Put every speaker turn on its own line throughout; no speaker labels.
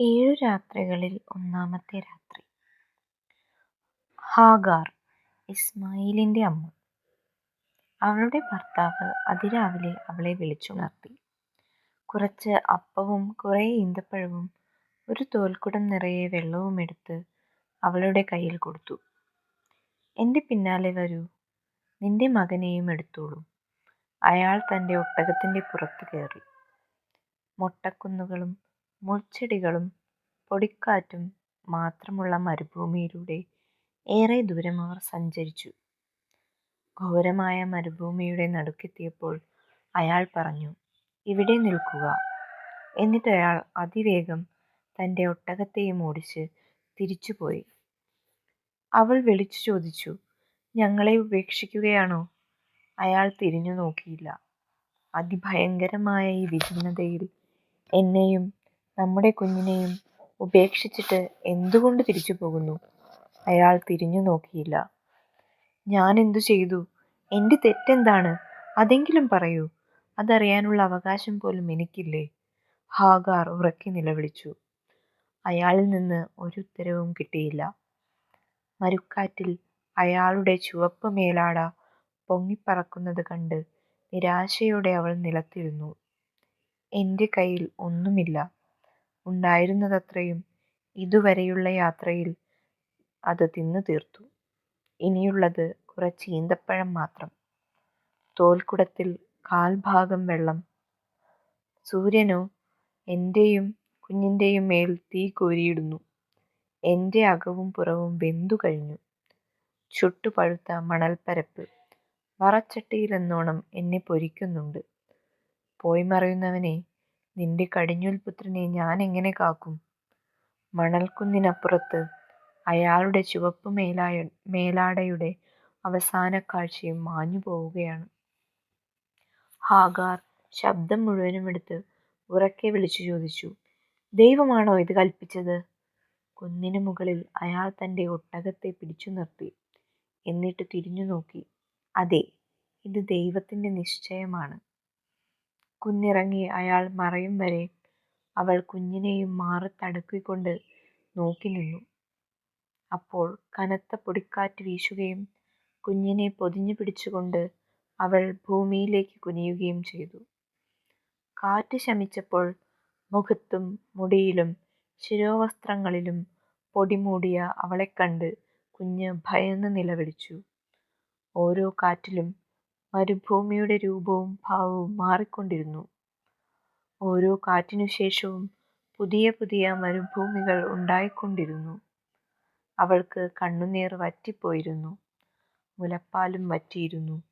ഏഴു രാത്രികളിൽ ഒന്നാമത്തെ രാത്രി. ഹാഗാർ ഇസ്മായിലിന്റെ അമ്മ. അവളുടെ ഭർത്താവ് അതിരാവിലെ അവളെ വിളിച്ചുണർത്തി. കുറച്ച് അപ്പവും കുറേ ഈന്തപ്പഴവും ഒരു തോൽക്കുടം നിറയെ വെള്ളവും എടുത്ത് അവളുടെ കയ്യിൽ കൊടുത്തു. എന്റെ പിന്നാലെ വരൂ. നിന്റെ മകനെയും എടുത്തോളൂ. അയാൾ തന്റെ ഒട്ടകത്തിന്റെ പുറത്ത് കയറി. മൊട്ടക്കുന്നുകളും മുൾച്ചെടികളും പൊടിക്കാറ്റും മാത്രമുള്ള മരുഭൂമിയിലൂടെ ഏറെ ദൂരം അവർ സഞ്ചരിച്ചു. ഘോരമായ മരുഭൂമിയുടെ നടുക്കെത്തിയപ്പോൾ അയാൾ പറഞ്ഞു ഇവിടെ നിൽക്കുക. എന്നിട്ട് അയാൾ അതിവേഗം തന്റെ ഒട്ടകത്തെയും ഓടിച്ച് തിരിച്ചുപോയി. അവൾ വിളിച്ചു ചോദിച്ചു ഞങ്ങളെ ഉപേക്ഷിക്കുകയാണോ? അയാൾ തിരിഞ്ഞു നോക്കിയില്ല അതിഭയങ്കരമായ ഈ വിഭിന്നതയിൽ എന്നെയും നമ്മുടെ കുഞ്ഞിനെയും ഉപേക്ഷിച്ചിട്ട് എന്തുകൊണ്ട് തിരിച്ചു പോകുന്നു? അയാൾ തിരിഞ്ഞു നോക്കിയില്ല. ഞാൻ എന്തു ചെയ്തു? എന്റെ തെറ്റെന്താണ്? അതെങ്കിലും പറയൂ. അതറിയാനുള്ള അവകാശം പോലും എനിക്കില്ലേ? ഹാഗാർ ഉറക്കി നിലവിളിച്ചു. അയാളിൽ നിന്ന് ഒരു ഉത്തരവും കിട്ടിയില്ല. മരുക്കാറ്റിൽ അയാളുടെ ചുവപ്പ് മേലാട പൊങ്ങിപ്പറക്കുന്നത് കണ്ട് നിരാശയോടെ അവൾ നിലത്തിരുന്നു. എന്റെ കയ്യിൽ ഒന്നുമില്ല. ഉണ്ടായിരുന്നതത്രയും ഇതുവരെയുള്ള യാത്രയിൽ അത് തിന്നു തീർത്തു. ഇനിയുള്ളത് കുറച്ച് ഈന്തപ്പഴം മാത്രം. തോൽക്കുടത്തിൽ കാൽഭാഗം വെള്ളം. സൂര്യനോ എന്റെയും കുഞ്ഞിന്റെയും മേൽ തീ കോരിയിടുന്നു. എന്റെ അകവും പുറവും വെന്തു കഴിഞ്ഞു. ചുട്ടുപഴുത്ത മണൽപ്പരപ്പ് വറച്ചട്ടിയിലെന്നോണം എന്നെ പൊരിക്കുന്നുണ്ട്. പോയി മറയുന്നവനെ നിന്റെ കടിഞ്ഞൂൽ പുത്രനെ ഞാൻ എങ്ങനെ കാക്കും? മണൽക്കുന്നിനപ്പുറത്ത് അയാളുടെ ചുവപ്പ് മേലായ മേലാടയുടെ അവസാന കാഴ്ചയും മാഞ്ഞു പോവുകയാണ്. ഹാഗാർ ശബ്ദം മുഴുവനും എടുത്ത് ഉറക്കെ വിളിച്ചു ചോദിച്ചു ദൈവമാണോ ഇത് കൽപ്പിച്ചത്? കുന്നിന് മുകളിൽ അയാൾ തന്റെ ഒട്ടകത്തെ പിടിച്ചു നിർത്തി എന്നിട്ട് തിരിഞ്ഞു നോക്കി. അതെ ഇത് ദൈവത്തിന്റെ നിശ്ചയമാണ്. കുന്നിറങ്ങി അയാൾ മറയും വരെ അവൾ കുഞ്ഞിനെയും മാറത്തടക്കിക്കൊണ്ട് നോക്കി നിന്നു. അപ്പോൾ കനത്ത പൊടിക്കാറ്റ് വീശുകയും കുഞ്ഞിനെ പൊതിഞ്ഞു പിടിച്ചുകൊണ്ട് അവൾ ഭൂമിയിലേക്ക് കുനിയുകയും ചെയ്തു. കാറ്റ് ശമിച്ചപ്പോൾ മുഖത്തും മുടിയിലും ശിരോവസ്ത്രങ്ങളിലും പൊടിമൂടിയ അവളെ കണ്ട് കുഞ്ഞ് ഭയന്ന് നിലവിളിച്ചു. ഓരോ കാറ്റിലും മരുഭൂമിയുടെ രൂപവും ഭാവവും മാറിക്കൊണ്ടിരുന്നു. ഓരോ കാറ്റിനു ശേഷവും പുതിയ പുതിയ മരുഭൂമികൾ ഉണ്ടായിക്കൊണ്ടിരുന്നു. അവൾക്ക് കണ്ണുനീർ വറ്റിപ്പോയിരുന്നു. മുലപ്പാലും വറ്റിയിരുന്നു.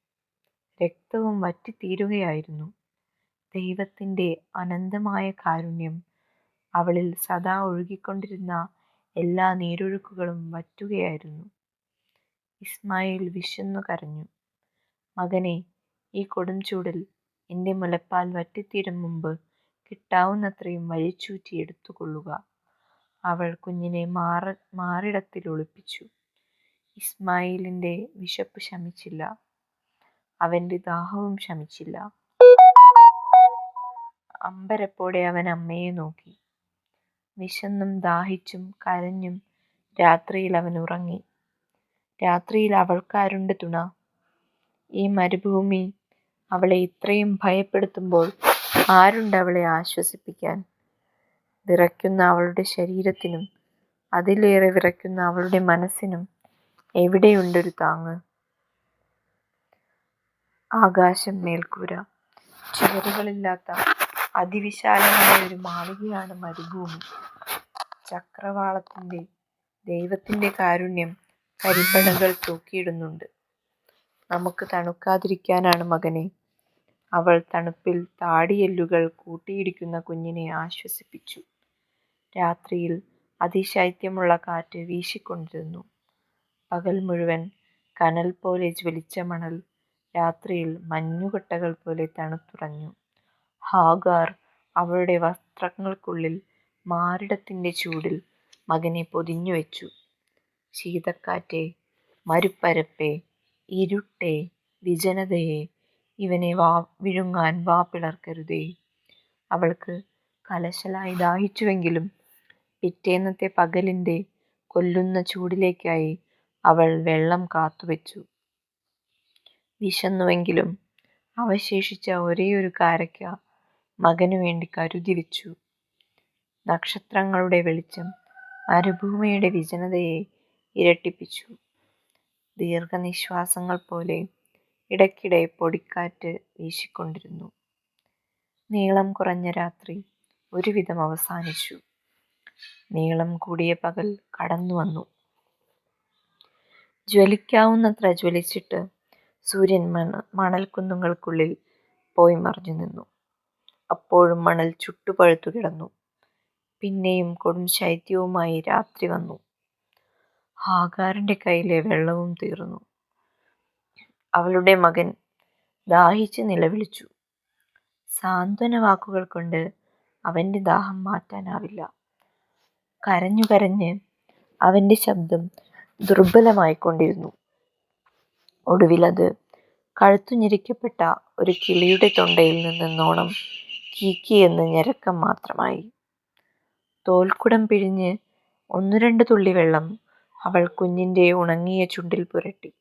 രക്തവും വറ്റിത്തീരുകയായിരുന്നു. ദൈവത്തിന്റെ അനന്തമായ കാരുണ്യം അവളിൽ സദാ ഒഴുകിക്കൊണ്ടിരുന്ന എല്ലാ നീരൊഴുക്കുകളും വറ്റുകയായിരുന്നു. ഇസ്മായിൽ വിശന്നു കരഞ്ഞു. മകനെ ഈ കൊടും ചൂടിൽ എന്റെ മുലപ്പാൽ വറ്റിത്തീരും മുമ്പ് കിട്ടാവുന്നത്രയും വലിച്ചൂറ്റി എടുത്തുകൊള്ളുക. അവൾ കുഞ്ഞിനെ മാറ മാറിടത്തിൽ ഒളിപ്പിച്ചു. ഇസ്മായിലിന്റെ വിശപ്പ് ശമിച്ചില്ല. അവന്റെ ദാഹവും ശമിച്ചില്ല. അമ്പരപ്പോടെ അവൻ അമ്മയെ നോക്കി. വിശന്നും ദാഹിച്ചും കരഞ്ഞും രാത്രിയിൽ അവൻ ഉറങ്ങി. രാത്രിയിൽ അവൾക്കാരുണ്ട് തുണ. ഈ മരുഭൂമി അവളെ ഇത്രയും ഭയപ്പെടുത്തുമ്പോൾ ആരുണ്ട് അവളെ ആശ്വസിപ്പിക്കാൻ? വിറയ്ക്കുന്ന അവളുടെ ശരീരത്തിനും അതിലേറെ വിറയ്ക്കുന്ന അവളുടെ മനസ്സിനും എവിടെയുണ്ടൊരു താങ്ങ്? ആകാശം മേൽക്കൂര. ചുവരുകളില്ലാത്ത അതിവിശാലമായ ഒരു മാളികയാണ് മരുഭൂമി. ചക്രവാളത്തിന്റെ ദൈവത്തിന്റെ കാരുണ്യം കരിപ്പണകൾ തൂക്കിയിടുന്നുണ്ട്. നമുക്ക് തണുക്കാതിരിക്കാനാണ് മകനെ. അവൾ തണുപ്പിൽ താടിയെല്ലുകൾ കൂട്ടിയിടിക്കുന്ന കുഞ്ഞിനെ ആശ്വസിപ്പിച്ചു. രാത്രിയിൽ അതിശൈത്യമുള്ള കാറ്റ് വീശിക്കൊണ്ടിരുന്നു. പകൽ മുഴുവൻ കനൽ പോലെ ജ്വലിച്ച മണൽ രാത്രിയിൽ മഞ്ഞുകട്ടകൾ പോലെ തണുത്തുറഞ്ഞു. ഹാഗാർ അവളുടെ വസ്ത്രങ്ങൾക്കുള്ളിൽ മാറിടത്തിന്റെ ചൂടിൽ മകനെ പൊതിഞ്ഞു വെച്ചു. ശീതക്കാറ്റേ മരുപ്പരപ്പേ ഇരുട്ടേ വിജനതയെ ഇവനെ വാ വിഴുങ്ങാൻ വാ പിളർക്കരുതേ. അവൾക്ക് കലശലായി ദാഹിച്ചുവെങ്കിലും പിറ്റേന്നത്തെ പകലിന്റെ കൊല്ലുന്ന ചൂടിലേക്കായി അവൾ വെള്ളം കാത്തുവെച്ചു. വിശന്നുവെങ്കിലും അവശേഷിച്ച ഒരേയൊരു കാരക്ക മകനു വേണ്ടി കരുതി വെച്ചു. നക്ഷത്രങ്ങളുടെ വെളിച്ചം മരുഭൂമിയുടെ വിജനതയെ ഇരട്ടിപ്പിച്ചു. ദീർഘനിശ്വാസങ്ങൾ പോലെ ഇടയ്ക്കിടെ പൊടിക്കാറ്റ് വീശിക്കൊണ്ടിരുന്നു. നീളം കുറഞ്ഞ രാത്രി ഒരുവിധം അവസാനിച്ചു. നീളം കൂടിയ പകൽ കടന്നു വന്നു ജ്വലിക്കാവുന്നത്ര ജ്വലിച്ചിട്ട് സൂര്യൻ മണ മണൽക്കുന്നുകൾക്കുള്ളിൽ പോയി മറിഞ്ഞു നിന്നു അപ്പോഴും മണൽ ചുട്ടുപഴുത്തു കിടന്നു. പിന്നെയും കൊടും ശൈത്യവുമായി രാത്രി വന്നു. ഹാഗാറിന്റെ കയ്യിലെ വെള്ളവും തീർന്നു. അവളുടെ മകൻ ദാഹിച്ച് നിലവിളിച്ചു. സാന്ത്വന വാക്കുകൾ കൊണ്ട് അവന്റെ ദാഹം മാറ്റാനാവില്ല. കരഞ്ഞു കരഞ്ഞ് അവന്റെ ശബ്ദം ദുർബലമായിക്കൊണ്ടിരുന്നു. ഒടുവിൽ അത് കഴുത്തു ഞെരിക്കപ്പെട്ട ഒരു കിളിയുടെ തൊണ്ടയിൽ നിന്നെന്നോണം കീക്കിയെന്ന് ഞരക്കം മാത്രമായി. തോൽക്കുടം പിഴിഞ്ഞ് ഒന്നു രണ്ട് തുള്ളി വെള്ളം അവൾ കുഞ്ഞിന്റെ ഉണങ്ങിയ ചുണ്ടിൽ പുരട്ടി.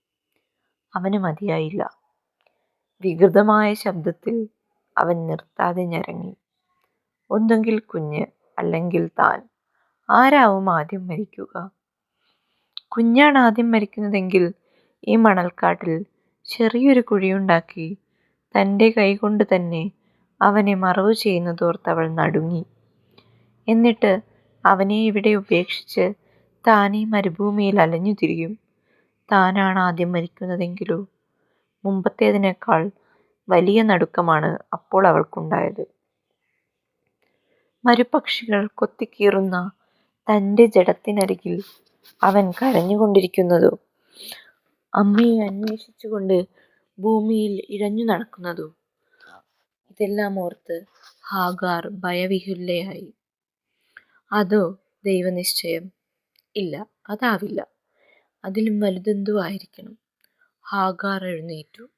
അവന് മതിയായില്ല. വികൃതമായ ശബ്ദത്തിൽ അവൻ നിർത്താതെ ഞരങ്ങി. ഒന്നുകിൽ കുഞ്ഞ്, അല്ലെങ്കിൽ താൻ. ആരാവും ആദ്യം മരിക്കുക? കുഞ്ഞാണ് ആദ്യം മരിക്കുന്നതെങ്കിൽ ഈ മണൽക്കാട്ടിൽ ചെറിയൊരു കുഴിയുണ്ടാക്കി തന്റെ കൈകൊണ്ട് തന്നെ അവനെ മറവ് അവൾ നടുങ്ങി. എന്നിട്ട് അവനെ ഇവിടെ ഉപേക്ഷിച്ച് താനീ മരുഭൂമിയിൽ അലഞ്ഞു തിരിയും താനാണ് ആദ്യം മരിക്കുന്നതെങ്കിലോ? മുമ്പത്തേതിനേക്കാൾ വലിയ നടുക്കമാണ് അപ്പോൾ അവൾക്കുണ്ടായത്. മരുപക്ഷികൾ കൊത്തിക്കീറുന്ന തന്റെ ജഡത്തിനരികിൽ അവൻ കരഞ്ഞുകൊണ്ടിരിക്കുന്നതോ, അമ്മയെ അന്വേഷിച്ചുകൊണ്ട് ഭൂമിയിൽ ഇഴഞ്ഞു നടക്കുന്നതോ ഇതെല്ലാം ഓർത്ത് ഹാഗാർ ഭയവിഹുല്ലയായി അതോ ദൈവനിശ്ചയം? ഇല്ല, അതാവില്ല. അതിലും വലുതെന്തോ ആയിരിക്കണം. ഹാഗാർ എഴുന്നേറ്റു.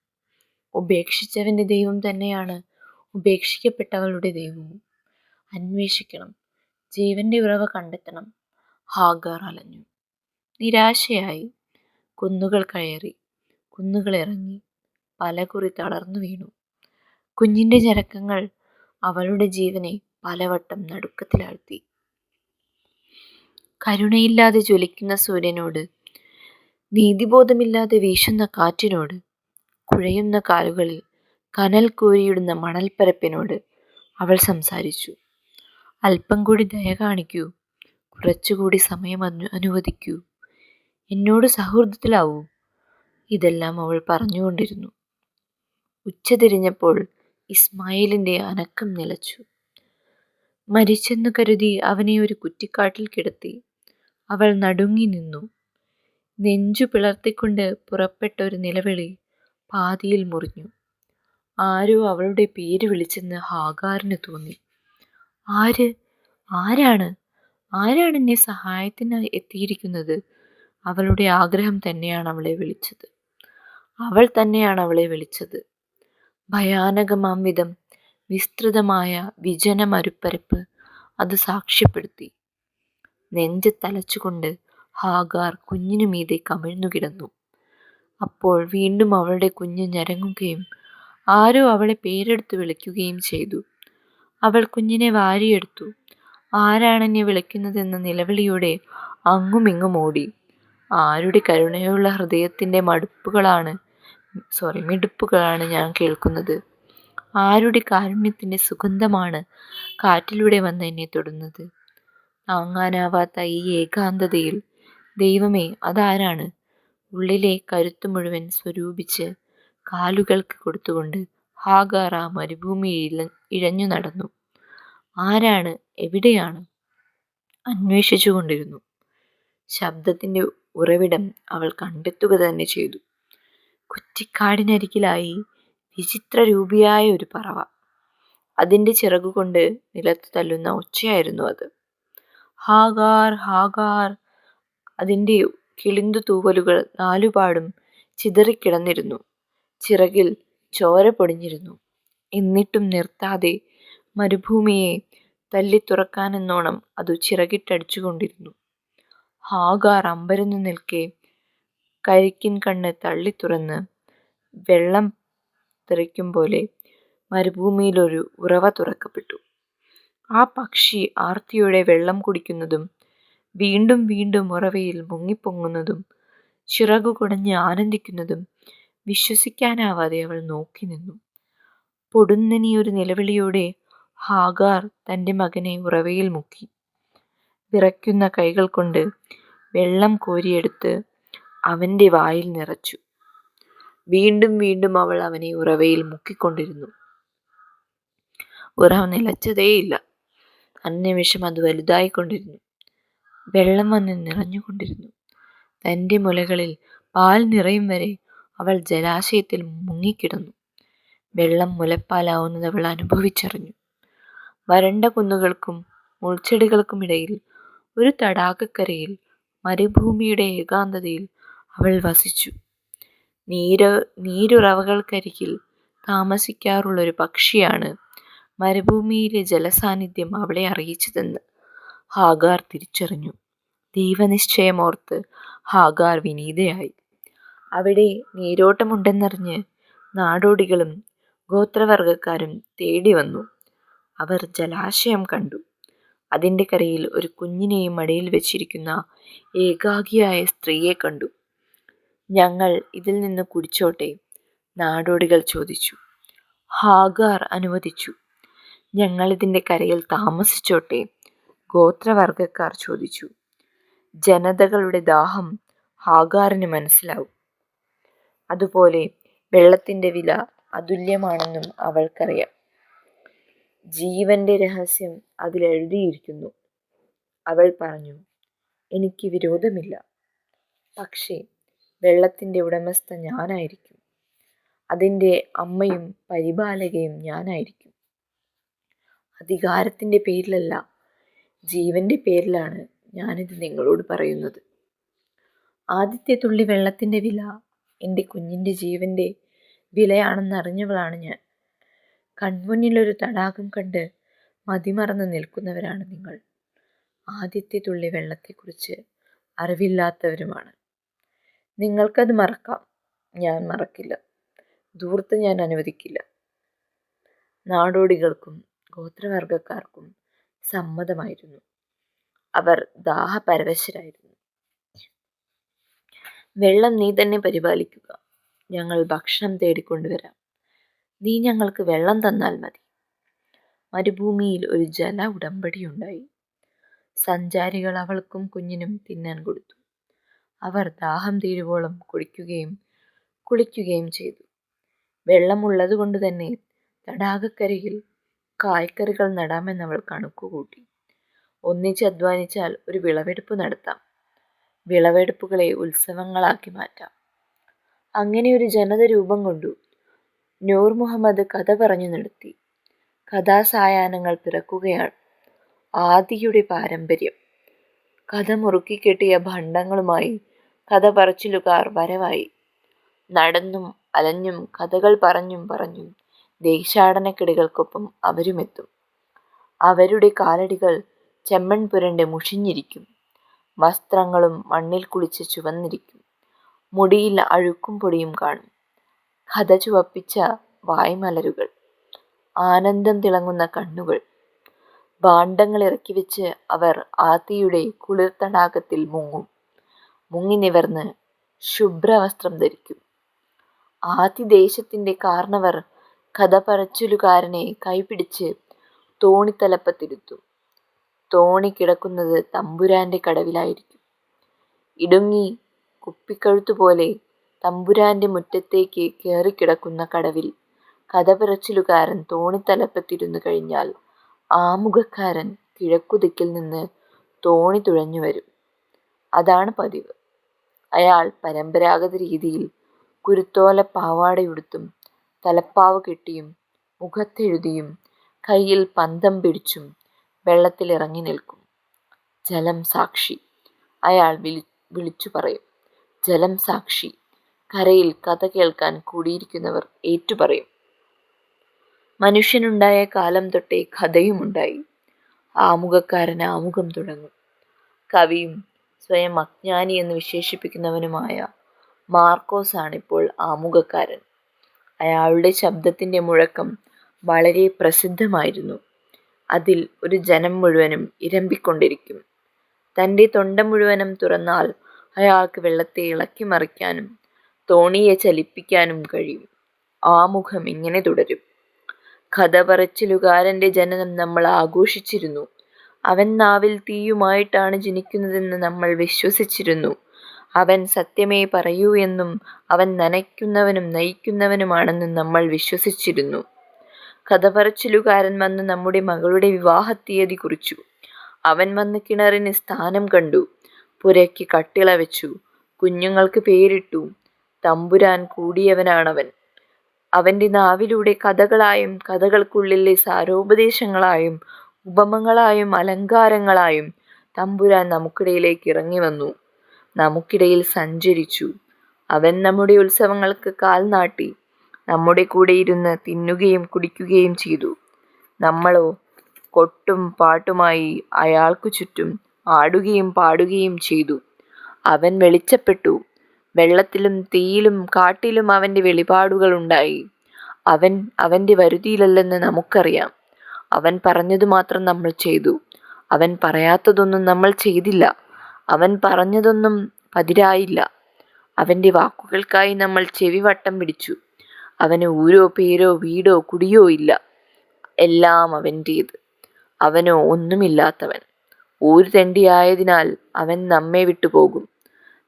ഉപേക്ഷിച്ചവന്റെ ദൈവം തന്നെയാണ് ഉപേക്ഷിക്കപ്പെട്ടവളുടെ ദൈവവും. അന്വേഷിക്കണം. ജീവന്റെ ഉറവ കണ്ടെത്തണം. ഹാഗാർ അലഞ്ഞു. നിരാശയായി. കുന്നുകൾ കയറി. കുന്നുകൾ ഇറങ്ങി. പലകുറി തളർന്നു വീണു കുഞ്ഞിന്റെ ഞരക്കങ്ങൾ അവളുടെ ജീവനെ പലവട്ടം നടുക്കത്തിലാഴ്ത്തി. കരുണയില്ലാതെ ജ്വലിക്കുന്ന സൂര്യനോട്, നീതിബോധമില്ലാതെ വീശുന്ന കാറ്റിനോട്, കുഴയുന്ന കാലുകളിൽ കനൽ കോരിയിടുന്ന മണൽപ്പരപ്പിനോട് അവൾ സംസാരിച്ചു. അല്പം കൂടി ദയ കാണിക്കൂ. കുറച്ചുകൂടി സമയം അനു അനുവദിക്കൂ. എന്നോട് സൗഹൃദത്തിലാവൂ. ഇതെല്ലാം അവൾ പറഞ്ഞുകൊണ്ടിരുന്നു. ഉച്ചതിരിഞ്ഞപ്പോൾ ഇസ്മായിലിന്റെ അനക്കം നിലച്ചു. മരിച്ചെന്ന് കരുതി അവനെ ഒരു കുറ്റിക്കാട്ടിൽ കിടത്തി അവൾ നടുങ്ങി നിന്നു നെഞ്ചു പിളർത്തിക്കൊണ്ട് പുറപ്പെട്ട ഒരു നിലവിളി പാതിയിൽ മുറിഞ്ഞു. ആരോ അവളുടെ പേര് വിളിച്ചെന്ന് ഹാഗാറിന് തോന്നി. ആര്? ആരാണ്? ആരാണ് എന്നെ സഹായത്തിന് എത്തിയിരിക്കുന്നത്? അവളുടെ ആഗ്രഹം തന്നെയാണ് അവളെ വിളിച്ചത്. അവൾ തന്നെയാണ് അവളെ വിളിച്ചത്. ഭയാനകമാം വിധം വിസ്തൃതമായ വിജനമരുപ്പരപ്പ് അത് സാക്ഷ്യപ്പെടുത്തി. നെഞ്ച് തലച്ചുകൊണ്ട് ഹാഗാർ കുഞ്ഞിനു മീതെ കമിഴ്ന്നു കിടന്നു അപ്പോൾ വീണ്ടും അവളുടെ കുഞ്ഞ് ഞരങ്ങുകയും ആരോ അവളെ പേരെടുത്ത് വിളിക്കുകയും ചെയ്തു. അവൾ കുഞ്ഞിനെ വാരിയെടുത്തു. ആരാണെന്നെ വിളിക്കുന്നതെന്ന നിലവിളിയോടെ അങ്ങുമിങ്ങും ഓടി. ആരുടെ കരുണയുള്ള ഹൃദയത്തിന്റെ മടുപ്പുകളാണ് സോറി മിടുപ്പുകളാണ് ഞാൻ കേൾക്കുന്നത്? ആരുടെ കാരുണ്യത്തിന്റെ സുഗന്ധമാണ് കാറ്റിലൂടെ വന്ന് എന്നെ തൊടുന്നത്? താങ്ങാനാവാത്ത ഈ ഏകാന്തതയിൽ ദൈവമേ അതാരാണ്? ഉള്ളിലെ കരുത്ത് മുഴുവൻ സ്വരൂപിച്ച് കാലുകൾക്ക് കൊടുത്തുകൊണ്ട് ഹാഗാറ മരുഭൂമിയിൽ ഇഴഞ്ഞു നടന്നു ആരാണ്? എവിടെയാണ്? അന്വേഷിച്ചു കൊണ്ടിരുന്നു ശബ്ദത്തിന്റെ ഉറവിടം അവൾ കണ്ടെത്തുക തന്നെ ചെയ്തു. കുറ്റിക്കാടിനരികിലായി വിചിത്ര രൂപിയായ ഒരു പറവ. അതിന്റെ ചിറകുകൊണ്ട് നിലത്ത് തല്ലുന്ന ഒച്ചയായിരുന്നു അത്. ഹാഗാർ. ഹാഗാർ. കിളിന്തു തൂവലുകൾ നാലുപാടും ചിതറിക്കിടന്നിരുന്നു. ചിറകിൽ ചോര പൊടിഞ്ഞിരുന്നു. എന്നിട്ടും നിർത്താതെ മരുഭൂമിയെ തല്ലി തുറക്കാനെന്നോണം അതു ചിറകിട്ടടിച്ചുകൊണ്ടിരുന്നു ഹാഗാർ അമ്പരന്നു നിൽക്കെ കരിക്കിൻ കണ്ണ് തള്ളി തുറന്ന് വെള്ളം തെറിക്കും പോലെ മരുഭൂമിയിലൊരു ഉറവ തുറക്കപ്പെട്ടു ആ പക്ഷി ആർത്തിയോടെ വെള്ളം കുടിക്കുന്നതും വീണ്ടും വീണ്ടും ഉറവയിൽ മുങ്ങിപ്പൊങ്ങുന്നതും ചിറകു കുടഞ്ഞ് ആനന്ദിക്കുന്നതും വിശ്വസിക്കാനാവാതെ അവൾ നോക്കി നിന്നു. പൊടുന്നനിയൊരു നിലവിളിയോടെ ഹാഗാർ തന്റെ മകനെ ഉറവയിൽ മുക്കി. വിറയ്ക്കുന്ന കൈകൾ കൊണ്ട് വെള്ളം കോരിയെടുത്ത് അവന്റെ വായിൽ നിറച്ചു. വീണ്ടും വീണ്ടും അവൾ അവനെ ഉറവയിൽ മുക്കിക്കൊണ്ടിരുന്നു. ഉറവ നിലച്ചതേയില്ല. അന്നിമിഷം അത് വലുതായിക്കൊണ്ടിരുന്നു. വെള്ളം വന്ന് നിറഞ്ഞുകൊണ്ടിരുന്നു. തന്റെ മുലകളിൽ പാൽ നിറയും വരെ അവൾ ജലാശയത്തിൽ മുങ്ങിക്കിടന്നു. വെള്ളം മുലപ്പാലാവുന്നത് അവൾ അനുഭവിച്ചറിഞ്ഞു. വരണ്ട കുന്നുകൾക്കും മുൾച്ചെടികൾക്കും ഇടയിൽ ഒരു തടാകക്കരയിൽ മരുഭൂമിയുടെ ഏകാന്തതയിൽ അവൾ വസിച്ചു. നീര നീരുറവകൾക്കരികിൽ താമസിക്കാറുള്ളൊരു പക്ഷിയാണ് മരുഭൂമിയിലെ ജലസാന്നിധ്യം അവളെ അറിയിച്ചതെന്ന് ഹാഗാർ തിരിച്ചറിഞ്ഞു. ദൈവനിശ്ചയമോർത്ത് ഹാഗാർ വിനീതയായി. അവിടെ നീരോട്ടമുണ്ടെന്നറിഞ്ഞ് നാടോടികളും ഗോത്രവർഗക്കാരും തേടി വന്നു. അവർ ജലാശയം കണ്ടു. അതിന്റെ കരയിൽ ഒരു കുഞ്ഞിനെയും മടിയിൽ വെച്ചിരിക്കുന്ന ഏകാഗിയായ സ്ത്രീയെ കണ്ടു. ഞങ്ങൾ ഇതിൽ നിന്ന് കുടിച്ചോട്ടെ? നാടോടികൾ ചോദിച്ചു. ഹാഗാർ അനുവദിച്ചു. ഞങ്ങളിതിന്റെ കരയിൽ താമസിച്ചോട്ടെ? ഗോത്രവർഗക്കാർ ചോദിച്ചു. ജനതകളുടെ ദാഹം ഹാഗാറിന് മനസ്സിലാവും. അതുപോലെ വെള്ളത്തിന്റെ വില അതുല്യമാണെന്നും അവൾക്കറിയാം. ജീവന്റെ രഹസ്യം അതിലെഴുതിയിരിക്കുന്നു അവൾ പറഞ്ഞു എനിക്ക് വിരോധമില്ല. പക്ഷേ വെള്ളത്തിന്റെ ഉടമസ്ഥ ഞാനായിരിക്കും. അതിന്റെ അമ്മയും പരിപാലകയും ഞാനായിരിക്കും. അധികാരത്തിന്റെ പേരിലല്ല ജീവന്റെ പേരിലാണ് ഞാനിത് നിങ്ങളോട് പറയുന്നത്. ആദ്യത്തെ തുള്ളി വെള്ളത്തിന്റെ വില എന്റെ കുഞ്ഞിന്റെ ജീവന്റെ വിലയാണെന്ന് അറിഞ്ഞവളാണ് ഞാൻ. കൺമുന്നിലൊരു തടാകം കണ്ട് മതിമറന്ന് നിൽക്കുന്നവരാണ് നിങ്ങൾ. ആദ്യത്തെ തുള്ളി വെള്ളത്തെക്കുറിച്ച് അറിവില്ലാത്തവരുമാണ്. നിങ്ങൾക്കത് മറക്കാം. ഞാൻ മറക്കില്ല. ദൂർത്ത് ഞാൻ അനുവദിക്കില്ല. നാടോടികൾക്കും ഗോത്രവർഗക്കാർക്കും സമ്മതമായിരുന്നു. അവർ ദാഹപരവശരായിരുന്നു. വെള്ളം നീ തന്നെ പരിപാലിക്കുക. ഞങ്ങൾ ഭക്ഷണം തേടിക്കൊണ്ടുവരാം. നീ ഞങ്ങൾക്ക് വെള്ളം തന്നാൽ മതി. മരുഭൂമിയിൽ ഒരു ജല ഉടമ്പടിയുണ്ടായി സഞ്ചാരികൾ അവൾക്കും കുഞ്ഞിനും തിന്നാൻ കൊടുത്തു. അവർ ദാഹം തീരുവോളം കുടിക്കുകയും കുളിക്കുകയും ചെയ്തു. വെള്ളമുള്ളതുകൊണ്ട് തന്നെ തടാകക്കരയിൽ കായ്ക്കറികൾ നടാമെന്ന് അവൾ കണക്കുകൂട്ടി. ഒന്നിച്ച് അധ്വാനിച്ചാൽ ഒരു വിളവെടുപ്പ് നടത്താം. വിളവെടുപ്പുകളെ ഉത്സവങ്ങളാക്കി മാറ്റാം. അങ്ങനെ ഒരു ജനത രൂപം കൊണ്ടു നൂർ മുഹമ്മദ് കഥ പറഞ്ഞു നടത്തി കഥാസായാഹ്നങ്ങൾ പിറക്കുകയാണ് ആദിയുടെ പാരമ്പര്യം. കഥ മുറുക്കിക്കെട്ടിയ ഭണ്ഡങ്ങളുമായി കഥ പറച്ചിലുകാർ വരവായി. നടന്നും അലഞ്ഞും കഥകൾ പറഞ്ഞും പറഞ്ഞും ദേശാടനക്കിടികൾക്കൊപ്പം അവരുമെത്തും. അവരുടെ കാലടികൾ ചെമ്മൺ പുരണ്ട് മുഷിഞ്ഞിരിക്കും. വസ്ത്രങ്ങളും മണ്ണിൽ കുളിച്ച് ചുവന്നിരിക്കും. മുടിയിൽ അഴുക്കും പൊടിയും കാണും. കഥ ചുവപ്പിച്ച വായ്മലരുകൾ. ആനന്ദം തിളങ്ങുന്ന കണ്ണുകൾ. ഭാണ്ഡങ്ങൾ ഇറക്കി വെച്ച് അവർ ആത്തിയുടെ കുളിർ തടാകത്തിൽ മുങ്ങും. മുങ്ങി നിവർന്ന് ശുഭ്രവസ്ത്രം ധരിക്കും. ആതിദേശത്തിന്റെ കാരണവർ കഥ പറച്ചിലുകാരനെ കൈപിടിച്ച് തോണിത്തലപ്പത്തിരുത്തും. തോണി കിടക്കുന്നത് തമ്പുരാന്റെ കടവിലായിരിക്കും. ഇടുങ്ങി കുപ്പിക്കഴുത്തുപോലെ തമ്പുരാന്റെ മുറ്റത്തേക്ക് കയറിക്കിടക്കുന്ന കടവിൽ കഥ പറച്ചിലുകാരൻ തോണിത്തലപ്പത്തിരുന്നു കഴിഞ്ഞാൽ ആമുഖക്കാരൻ കിഴക്കുതിക്കിൽ നിന്ന് തോണി തുഴഞ്ഞു വരും. അതാണ് പതിവ്. അയാൾ പരമ്പരാഗത രീതിയിൽ കുരുത്തോല പാവാടയുടുത്തും തലപ്പാവ് കെട്ടിയും മുഖത്തെഴുതിയും കയ്യിൽ പന്തം പിടിച്ചും വെള്ളത്തിൽ ഇറങ്ങി നിൽക്കും. ജലം സാക്ഷി. അയാൾ വിളി വിളിച്ചു പറയും. ജലം സാക്ഷി. കരയിൽ കഥ കേൾക്കാൻ കൂടിയിരിക്കുന്നവർ ഏറ്റുപറയും മനുഷ്യനുണ്ടായ കാലം തൊട്ടേ കഥയുമുണ്ടായി. ആമുഖക്കാരൻ ആമുഖം തുടങ്ങും. കവിയും സ്വയം അജ്ഞാനി എന്ന് വിശേഷിപ്പിക്കുന്നവനുമായ മാർക്കോസ് ആണിപ്പോൾ ആമുഖക്കാരൻ. അയാളുടെ ശബ്ദത്തിന്റെ മുഴക്കം വളരെ പ്രസിദ്ധമായിരുന്നു. അതിൽ ഒരു ജനം മുഴുവനും ഇരമ്പിക്കൊണ്ടിരിക്കും. തന്റെ തൊണ്ട മുഴുവനും തുറന്നാൽ അയാൾക്ക് വെള്ളത്തെ ഇളക്കി മറിക്കാനും തോണിയെ ചലിപ്പിക്കാനും കഴിയും. ആ മുഖം ഇങ്ങനെ തുടരും. കഥ പറച്ചിലുകാരന്റെ ജനനം നമ്മൾ ആഘോഷിച്ചിരുന്നു. അവൻ നാവിൽ തീയുമായിട്ടാണ് ജനിക്കുന്നതെന്ന് നമ്മൾ വിശ്വസിച്ചിരുന്നു. അവൻ സത്യമേ പറയൂ എന്നും അവൻ നനയ്ക്കുന്നവനും നയിക്കുന്നവനുമാണെന്നും നമ്മൾ വിശ്വസിച്ചിരുന്നു. കഥ പറച്ചിലുകാരൻ വന്ന് നമ്മുടെ മകളുടെ വിവാഹ തീയതി കുറിച്ചു. അവൻ വന്ന് കിണറിന് സ്ഥാനം കണ്ടു. പുരയ്ക്ക് കട്ടിള വെച്ചു. കുഞ്ഞുങ്ങൾക്ക് പേരിട്ടു. തമ്പുരാൻ കൂടിയവനാണവൻ. അവന്റെ നാവിലൂടെ കഥകളായും കഥകൾക്കുള്ളിലെ സാരോപദേശങ്ങളായും ഉപമങ്ങളായും അലങ്കാരങ്ങളായും തമ്പുരാൻ നമുക്കിടയിലേക്ക് ഇറങ്ങി വന്നു. നമുക്കിടയിൽ സഞ്ചരിച്ചു. അവൻ നമ്മുടെ ഉത്സവങ്ങൾക്ക് കാൽ നാട്ടി. നമ്മുടെ കൂടെ ഇരുന്ന് തിന്നുകയും കുടിക്കുകയും ചെയ്തു. നമ്മളോ? കൊട്ടും പാട്ടുമായി അയാൾക്കു ചുറ്റും ആടുകയും പാടുകയും ചെയ്തു. അവൻ വെളിച്ചപ്പെട്ടു. വെള്ളത്തിലും തീയിലും കാട്ടിലും അവന്റെ വെളിപാടുകളുണ്ടായി അവൻ അവന്റെ വരുതിയിലല്ലെന്ന് നമുക്കറിയാം. അവൻ പറഞ്ഞത് മാത്രം നമ്മൾ ചെയ്തു. അവൻ പറയാത്തതൊന്നും നമ്മൾ ചെയ്തില്ല. അവൻ പറഞ്ഞതൊന്നും പതിരായില്ല. അവന്റെ വാക്കുകൾക്കായി നമ്മൾ ചെവി വട്ടം പിടിച്ചു. അവന് ഊരോ പേരോ വീടോ കുടിയോ ഇല്ല. എല്ലാം അവന്റേത് അവനോ ഒന്നുമില്ലാത്തവൻ. ഒരു തെണ്ടിയായതിനാൽ അവൻ നമ്മെ വിട്ടുപോകും.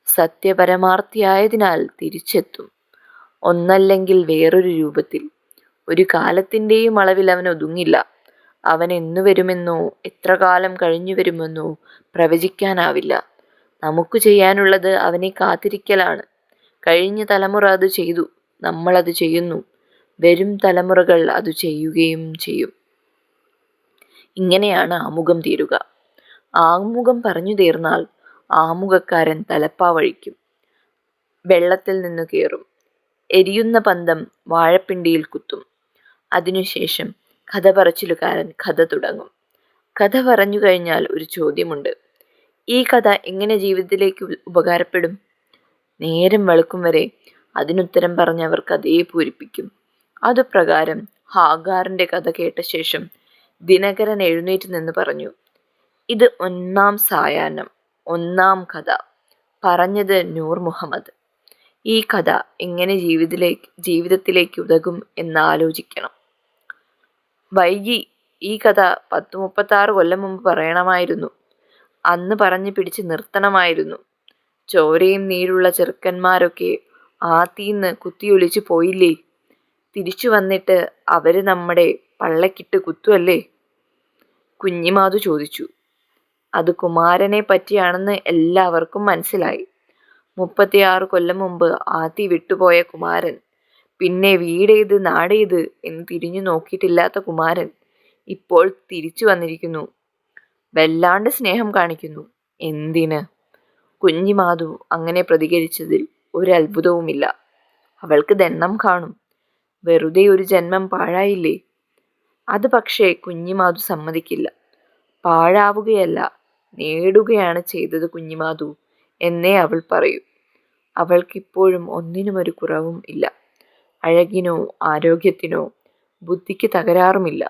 സത്യപരമാർത്ഥിയായതിനാൽ തിരിച്ചെത്തും. ഒന്നല്ലെങ്കിൽ വേറൊരു രൂപത്തിൽ. ഒരു കാലത്തിന്റെയും അളവിൽ അവൻ ഒതുങ്ങില്ല. അവൻ എന്നു വരുമെന്നോ? എത്ര കാലം കഴിഞ്ഞു വരുമെന്നോ? പ്രവചിക്കാനാവില്ല. നമുക്ക് ചെയ്യാനുള്ളത് അവനെ കാത്തിരിക്കലാണ്. കഴിഞ്ഞ തലമുറ അത് ചെയ്തു. നമ്മളത് ചെയ്യുന്നു. വരും തലമുറകൾ അത് ചെയ്യുകയും ചെയ്യും. ഇങ്ങനെയാണ് ആമുഖം തീരുക. ആമുഖം പറഞ്ഞു തീർന്നാൽ ആമുഖക്കാരൻ തലപ്പാവഴിക്കും വെള്ളത്തിൽ നിന്ന് കയറും എരിയുന്ന പന്തം വാഴപ്പിണ്ടിയിൽ കുത്തും. അതിനുശേഷം കഥ പറച്ചിലുകാരൻ കഥ തുടങ്ങും. കഥ പറഞ്ഞു കഴിഞ്ഞാൽ ഒരു ചോദ്യമുണ്ട്. ഈ കഥ എങ്ങനെ ജീവിതത്തിലേക്ക് ഉപകാരപ്പെടും? നേരം വെളുക്കും വരെ അതിനുത്തരം പറഞ്ഞവർ കഥയെ പൂരിപ്പിക്കും. അതുപ്രകാരം ഹാഗാറിന്റെ കഥ കേട്ട ശേഷം ദിനകരൻ എഴുന്നേറ്റ് നിന്ന് പറഞ്ഞു ഇത് ഒന്നാം സായാഹ്നം ഒന്നാം കഥ. പറഞ്ഞത് നൂർ മുഹമ്മദ്. ഈ കഥ എങ്ങനെ ജീവിതത്തിലേക്ക് ജീവിതത്തിലേക്ക് ഉതകും എന്ന് ആലോചിക്കണം. വൈകി ഈ കഥ പത്ത് മുപ്പത്താറ് കൊല്ലം മുമ്പ് പറയണമായിരുന്നു. അന്ന് പറഞ്ഞു പിടിച്ച് നിർത്തണമായിരുന്നു. ചോരയും നീരുള്ള ചെറുക്കന്മാരൊക്കെ ആത്തീന്ന് കുത്തിയൊലിച്ച് പോയില്ലേ? തിരിച്ചു വന്നിട്ട് അവർ നമ്മുടെ പള്ളക്കിട്ട് കുത്തുവല്ലേ? കുഞ്ഞിമാതു ചോദിച്ചു. അത് കുമാരനെ പറ്റിയാണെന്ന് എല്ലാവർക്കും മനസ്സിലായി. മുപ്പത്തിയാറ് കൊല്ലം മുമ്പ് ആത്തി വിട്ടുപോയ കുമാരൻ പിന്നെ വീടേത് നാടേത് എന്ന് തിരിഞ്ഞു നോക്കിയിട്ടില്ലാത്ത കുമാരൻ ഇപ്പോൾ തിരിച്ചു വന്നിരിക്കുന്നു. വല്ലാണ്ട് സ്നേഹം കാണിക്കുന്നു. എന്തിന്? കുഞ്ഞിമാധു അങ്ങനെ പ്രതികരിച്ചതിൽ ഒരു അത്ഭുതവുമില്ല. അവൾക്ക് ദണ്ണം കാണും. വെറുതെ ഒരു ജന്മം പാഴായില്ലേ? അത് പക്ഷേ കുഞ്ഞിമാധു സമ്മതിക്കില്ല. പാഴാവുകയല്ല നേടുകയാണ് ചെയ്തത് കുഞ്ഞിമാധു എന്നേ അവൾ പറയൂ. അവൾക്കിപ്പോഴും ഒന്നിനും ഒരു കുറവും ഇല്ല. അഴകിനോ ആരോഗ്യത്തിനോ ബുദ്ധിക്ക് തകരാറുമില്ല.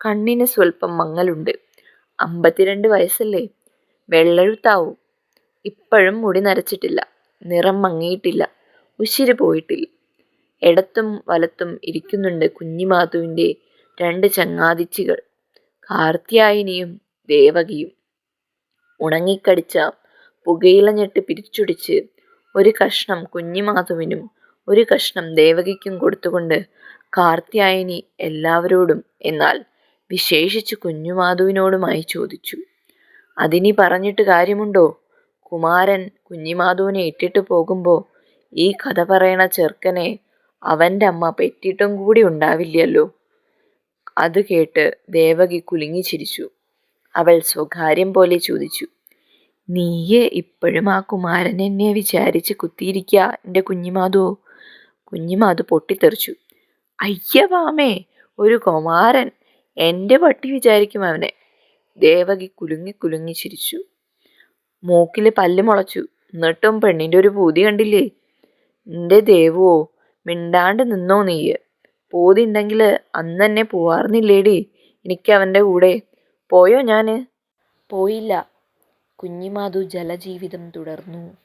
കണ്ണിന് സ്വല്പം മങ്ങലുണ്ട്. അമ്പത്തിരണ്ട് വയസ്സല്ലേ? വെള്ളഴുത്താവും. ഇപ്പോഴും മുടി നരച്ചിട്ടില്ല. നിറം മങ്ങിയിട്ടില്ല. ഉശിര് പോയിട്ടില്ല. ഇടത്തും വലത്തും ഇരിക്കുന്നുണ്ട് കുഞ്ഞിമാധുവിന്റെ രണ്ട് ചങ്ങാതിച്ചികൾ. കാർത്തിയായനിയും ദേവകിയും. ഉണങ്ങിക്കടിച്ച പുകയില ഞെട്ട് പിരിച്ചുടിച്ച് ഒരു കഷ്ണം കുഞ്ഞിമാധുവിനും ഒരു കഷ്ണം ദേവകിക്കും കൊടുത്തുകൊണ്ട് കാർത്യായനി എല്ലാവരോടും എന്നാൽ വിശേഷിച്ച് കുഞ്ഞുമാധുവിനോടുമായി ചോദിച്ചു. അതിനി പറഞ്ഞിട്ട് കാര്യമുണ്ടോ? കുമാരൻ കുഞ്ഞിമാധുവിനെ ഇട്ടിട്ട് പോകുമ്പോൾ ഈ കഥ പറയണ ചെറുക്കനെ അവന്റെ അമ്മ പെറ്റിട്ടും കൂടി ഉണ്ടാവില്ലല്ലോ? അത് കേട്ട് ദേവകി കുലുങ്ങി ചിരിച്ചു. അവൾ സ്വകാര്യം പോലെ ചോദിച്ചു. നീയെ ഇപ്പോഴും ആ കുമാരൻ എന്നെ വിചാരിച്ച് കുത്തിയിരിക്കുക എന്റെ കുഞ്ഞിമാധു? കുഞ്ഞിമാധു പൊട്ടിത്തെറിച്ചു. അയ്യവാമേ ഒരു കുമാരൻ. എന്റെ പട്ടി വിചാരിക്കും അവനെ. ദേവകി കുലുങ്ങി കുലുങ്ങി ചിരിച്ചു. മൂക്കിൽ പല്ല് മുളച്ചു. എന്നിട്ടും പെണ്ണിന്റെ ഒരു പൂതി കണ്ടില്ലേ? എന്റെ ദേവോ മിണ്ടാണ്ട് നിന്നോ നീയ്. പൂതി ഉണ്ടെങ്കിൽ അന്ന് തന്നെ പോവാറുന്നില്ലേടി. എനിക്ക് അവന്റെ കൂടെ. പോയോ ഞാൻ പോയില്ല. കുഞ്ഞിമാതു ജലജീവിതം തുടർന്നു.